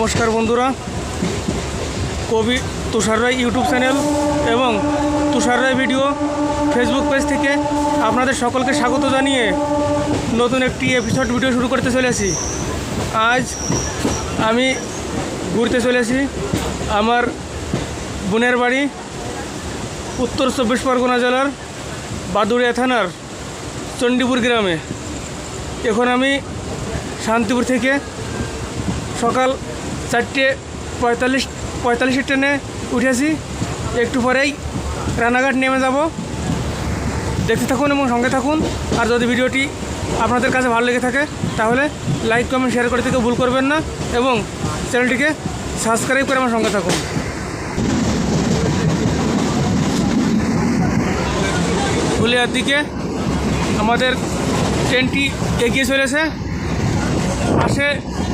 নমস্কার বন্ধুরা। কবি তুষার রায় ইউটিউব চ্যানেল এবং Tushar Roy video Facebook page থেকে আপনাদের সকলকে স্বাগত জানিয়ে নতুন একটি এপিসোড ভিডিও শুরু করতে চলেছি আজ আমি ঘুরতে চলেছি আমার বোনের বাড়ি উত্তর চব্বিশ পরগনা জেলার বাদুড়িয়া থানার চণ্ডীপুর গ্রামে। এখন আমি শান্তিপুর থেকে সকাল চারটে পঁয়তাল্লিশ, পঁয়তাল্লিশের ট্রেনে উঠেছি। একটু পরেই রানাঘাট নেমে যাব। দেখতে থাকুন এবং সঙ্গে থাকুন। আর যদি ভিডিওটি আপনাদের কাছে ভালো লেগে থাকে, তাহলে লাইক, কমেন্ট শেয়ার করে থেকে ভুল করবেন না এবং চ্যানেলটিকে সাবস্ক্রাইব করে আমার সঙ্গে থাকুন। ফুলিয়ার দিকে আমাদের ট্রেনটি এগিয়ে চলেছে। পাশে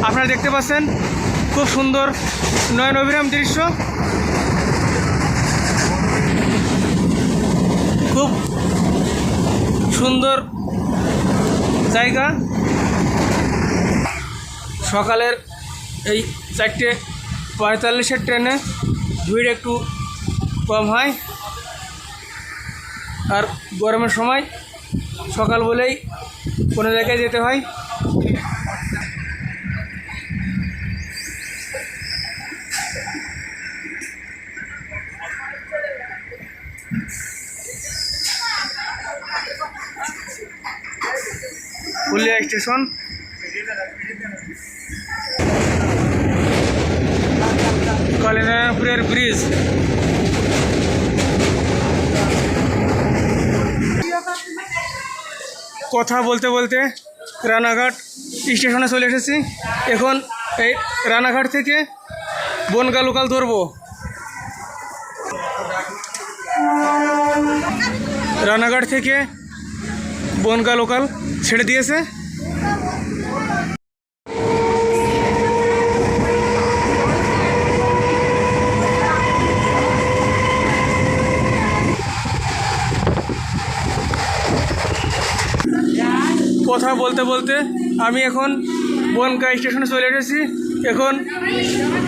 আপনারা দেখতে পাচ্ছেন খুব সুন্দর নয়ন অভিরাম দৃশ্য। খুব সুন্দর জায়গা। সকালের এই চারটে পঁয়তাল্লিশের ট্রেনে ভিড় একটু কম হয়। আর গরমের সময় সকাল বলেই কোনো জায়গায় যেতে হয়। পুলিয়া স্টেশন। কালিনাপুরের ব্রিজ। কথা বলতে বলতে রানাঘাট স্টেশনে চলে এসেছি। এখন এই রানাঘাট থেকে বনগা লোকাল ধরবো। রানাঘাট থেকে বনগা লোকাল ছেড়ে দিয়েছে। কথা বলতে বলতে আমি এখন বনগা স্টেশনে চলে এসেছি। এখন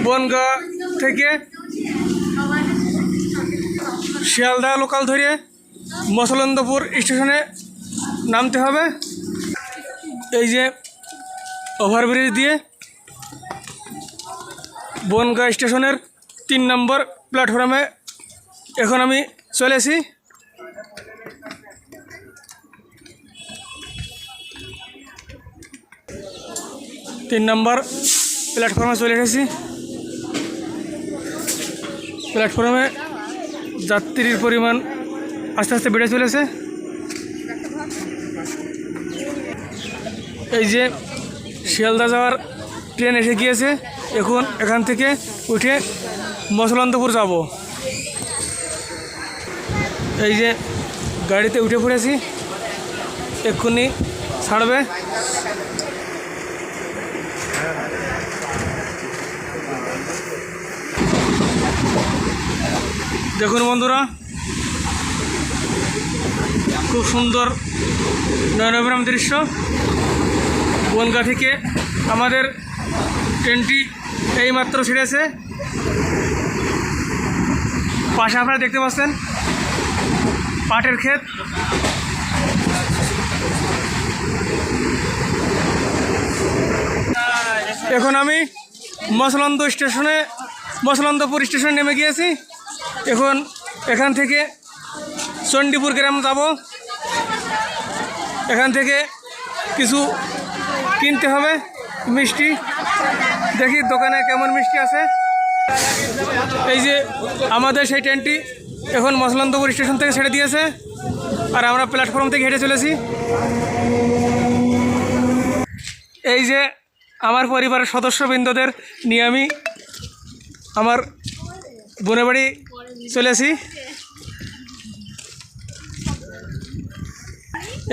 বনগা থেকে শিয়ালদা লোকাল ধরে মসলন্দপুর স্টেশনে নামতে হবে। এই যে ওভারব্রিজ দিয়ে বনগা স্টেশনের তিন নম্বর প্ল্যাটফর্মে এখন আমি চলেছি তিন নম্বর প্ল্যাটফর্মে চলে এসেছি। প্ল্যাটফর্মে যাত্রীর পরিমাণ আস্তে আস্তে বেড়ে চলেছে। এই যে শিয়ালদা যাওয়ার ট্রেন এসে গিয়েছে, এখন এখান থেকে উঠে মসলন্দপুর যাব। এই যে গাড়িতে উঠে পড়েছি, এক্ষুনি ছাড়বে। দেখুন বন্ধুরা খুব সুন্দর নয়নগ্রাম দৃশ্য। বনগা থেকে আমাদের ট্রেনটি এইমাত্র ছেড়েছে। পাশে আপনারা দেখতে পাচ্ছেন পাটের ক্ষেত। এখন আমি মসলন্দ স্টেশনে, মসলন্দপুর স্টেশনে নেমে গিয়েছি। এখন এখান থেকে চণ্ডীপুর গ্রাম যাব। এখান থেকে কিছু কিনতে হবে, মিষ্টি। দেখি দোকানে কেমন মিষ্টি আছে। এই যে আমাদের সেই ট্রেনটি এখন মসলন্দপুর স্টেশন থেকে ছেড়ে দিয়েছে, আর আমরা প্ল্যাটফর্ম থেকে হেঁটে চলেছি। এই যে আমার পরিবারের সদস্যবৃন্দদের নিয়ে আমি আমার বোনের বাড়ি চলেছি।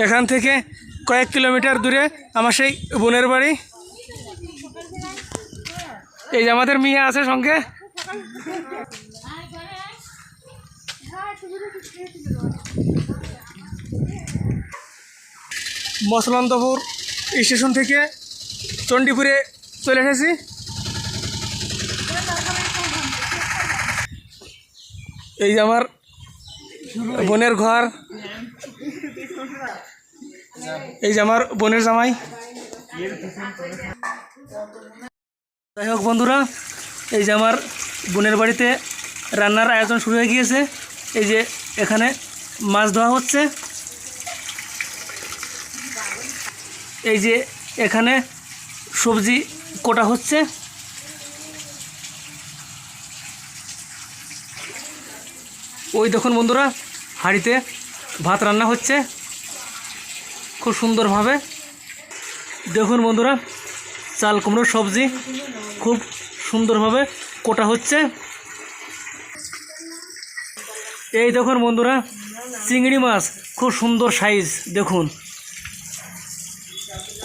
এখান থেকে কয়েক কিলোমিটার দূরে আমার সেই বোনের বাড়ি। এই যে আমাদের মেয়ে আছে সঙ্গে। মসলন্দপুর স্টেশন থেকে চণ্ডীপুরে চলে এসেছি। এই যে আমার বোনের ঘর। এই যে আমার বোনের জামাই। যাই হোক বন্ধুরা, এই যে আমার বোনের বাড়িতে রান্নার আয়োজন শুরু হয়ে গিয়েছে। এই যে এখানে মাছ ধোয়া হচ্ছে। এই যে এখানে সবজি কোটা হচ্ছে। ওই দেখুন বন্ধুরা, হাঁড়িতে ভাত রান্না হচ্ছে। খুব সুন্দরভাবে। দেখুন বন্ধুরা, চাল কুমড়োর সবজি খুব সুন্দরভাবে কোটা হচ্ছে। এই দেখুন বন্ধুরা, চিংড়ি মাছ, খুব সুন্দর সাইজ, দেখুন।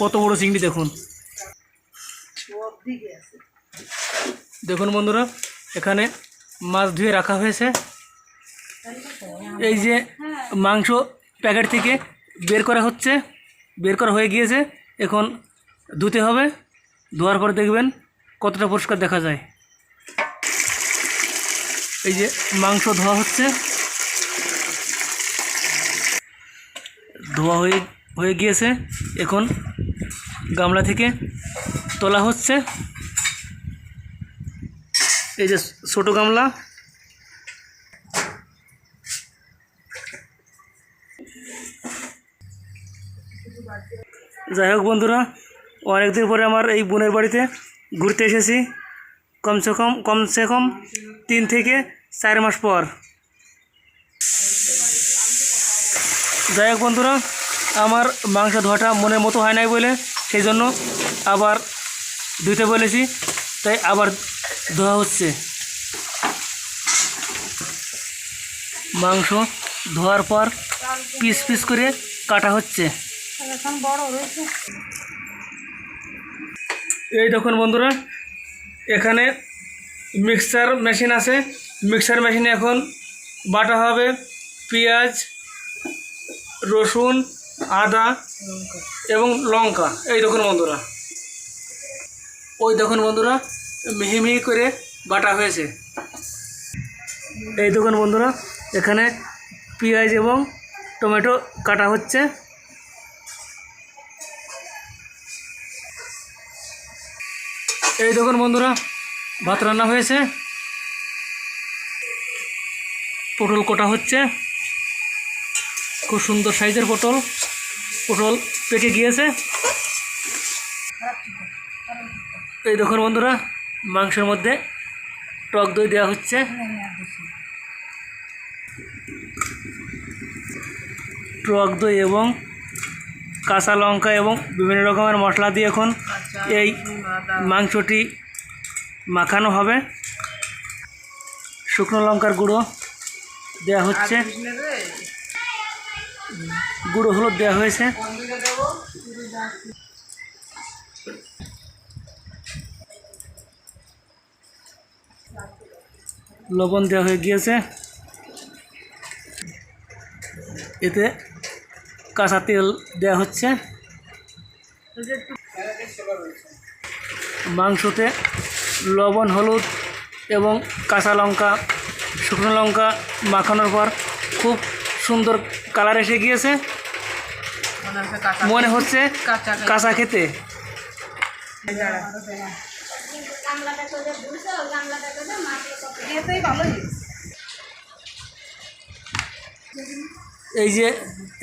কত বড় চিংড়ি, দেখুন। দেখুন বন্ধুরা, এখানে মাছ ধুয়ে রাখা হয়েছে। এই যে মাংস প্যাকেট থেকে বের করা হচ্ছে। বের করা হয়ে গিয়েছে। এখন ধুতে হবে। ধোয়ার পরে দেখবেন কতটা পরিষ্কার দেখা যায়। এই যে মাংস ধোয়া হচ্ছে। ধোয়া হয়ে হয়ে গিয়েছে। এখন গামলা থেকে তোলা হচ্ছে। এই যে ছোটো গামলা। যাই হোক বন্ধুরা, অনেকদিন পরে আমার এই বোনের বাড়িতে ঘুরতে এসেছি। কমসে কম কমসে কম তিন থেকে চার মাস পর। যাই হোক বন্ধুরা, আমার মাংস ধোয়াটা মনের মতো হয় নাই বলে সেই জন্য আবার ধুতে বলেছি, তাই আবার ধোয়া হচ্ছে। মাংস ধোয়ার পর পিস পিস করে কাটা হচ্ছে। এই দেখুন বন্ধুরা, এখানে মিক্সার মেশিন আছে। মিক্সার মেশিনে এখন বাটা হবে পেঁয়াজ, রসুন, আদা এবং লঙ্কা। এই দেখুন বন্ধুরা, ওই দেখুন বন্ধুরা, মিহি মিহি করে বাটা হয়েছে। এই দেখুন বন্ধুরা, এখানে পেঁয়াজ এবং টমেটো কাটা হচ্ছে। এই দেখুন বন্ধুরা, ভাত রান্না হয়েছে। পটল কোটা হচ্ছে। খুব সুন্দর সাইজের পটল। পটল পেকে গিয়েছে। এই দেখুন বন্ধুরা, মাংসের মধ্যে টক দই দেওয়া হচ্ছে। টক দই এবং কাঁচা লঙ্কা এবং বিভিন্ন রকমের মশলা দিয়ে এখন এই মাংসটি মাখানো হবে। শুকনো লঙ্কার গুঁড়ো দেওয়া হচ্ছে। গুঁড়ো হলুদ দেওয়া হয়েছে। লবণ দেওয়া হয়ে গিয়েছে। এতে কাঁচা তেল দেওয়া হচ্ছে। মাংসতে লবণ, হলুদ এবং কাঁচা লঙ্কা, শুকনো লঙ্কা মাখানোর পর খুব সুন্দর কালার এসে গিয়েছে। মনে হচ্ছে কাঁচা খেতে। এই যে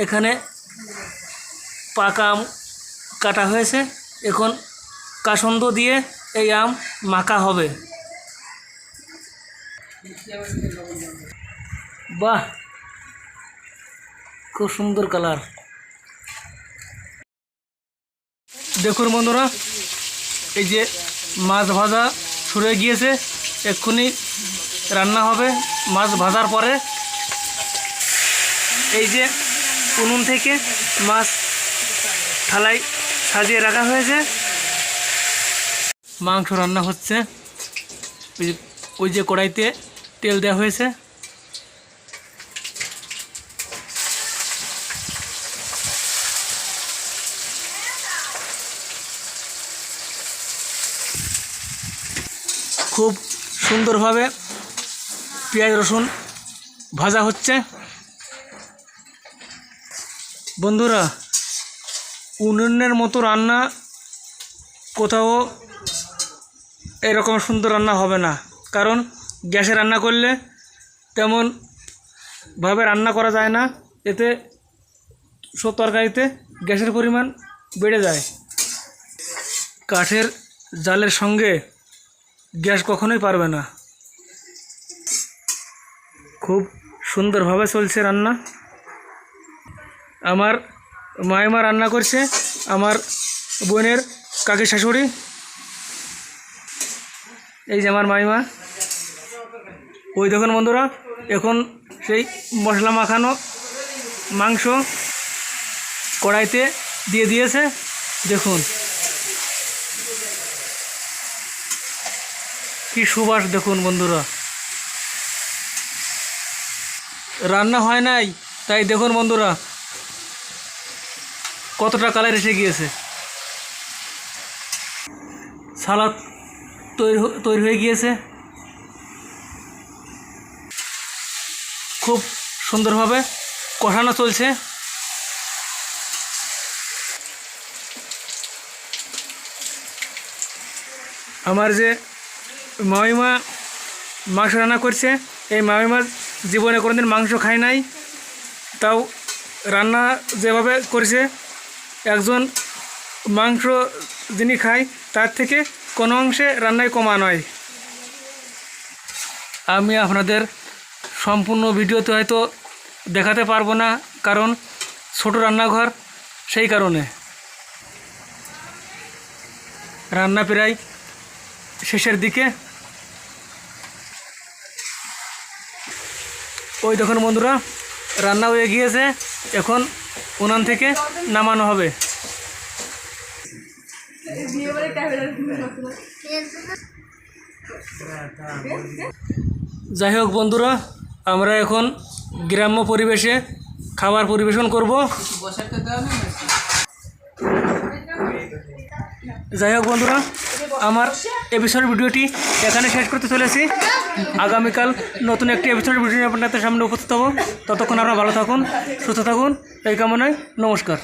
এখানে পাকা আম কাটা হয়েছে। এখন কাসন্দ দিয়ে এই আম মাখা হবে। বাহ! খুব সুন্দর কালার। দেখুন বন্ধুরা, এই যে মাছ ভাজা হয়ে গিয়েছে। এক্ষুনি রান্না হবে মাছ ভাজার পরে। এই যে উনুন থেকে মাছ থালায় সাজিয়ে রাখা হয়েছে। মাংস রান্না হচ্ছে। ওই যে ওই যে কড়াইতে তেল দেওয়া হয়েছে। খুব সুন্দরভাবে পেঁয়াজ, রসুন ভাজা হচ্ছে। বন্ধুরা উনুনের মতো রান্না, কোথাও এরকম সুন্দর রান্না হবে না। কারণ গ্যাসে রান্না করলে তেমন ভাবে রান্না করা যায় না, এতে সব তরকারিতে গ্যাসের পরিমাণ বেড়ে যায়। কাঠের জালের সঙ্গে গ্যাস কখনোই পারবে না। খুব সুন্দরভাবে চলছে রান্না। আমার মায়েমা রান্না করছে আমার বোনের কাকি শাশুড়ি। এই যে আমার মাইমা ওই দেখুন বন্ধুরা, এখন সেই মশলা মাখানো মাংস কড়াইতে দিয়ে দিয়েছে। দেখুন। কি সুবাস দেখুন বন্ধুরা। রান্না হয় নাই, তাই দেখুন বন্ধুরা। কতটা কালার এসে গিয়েছে? সালাদ তৈরি তৈরি হয়ে গিয়েছে। খুব সুন্দরভাবে কষানো চলছে। আমার যে মামিমা মাংস রান্না করছে, এই মামিমা জীবনে কোনোদিন মাংস খায় নাই। তাও রান্না যেভাবে করছে একজন মাংস যিনি খায়, তার থেকে কোনো অংশে রান্নায় কমা নয়। আমি আপনাদের সম্পূর্ণ ভিডিওতে হয়তো দেখাতে পারব না, কারণ ছোট রান্নাঘর সেই কারণে। রান্না প্রায় শেষের দিকে। ওই দেখুন বন্ধুরা, রান্না হয়ে গিয়েছে। এখন উনান থেকে নামানো হবে। যাই হোক বন্ধুরা, আমরা এখন গ্রাম্য পরিবেশে খাবার পরিবেশন করব। যাই হোক বন্ধুরা, আমার এপিসোড ভিডিওটি এখানে শেষ করতে চলেছি। আগামীকাল নতুন একটি এপিসোড ভিডিও আপনাদের সামনে উপস্থিত হব। ততক্ষণ আপনারা ভালো থাকুন, সুস্থ থাকুন। এই কামনায় নমস্কার।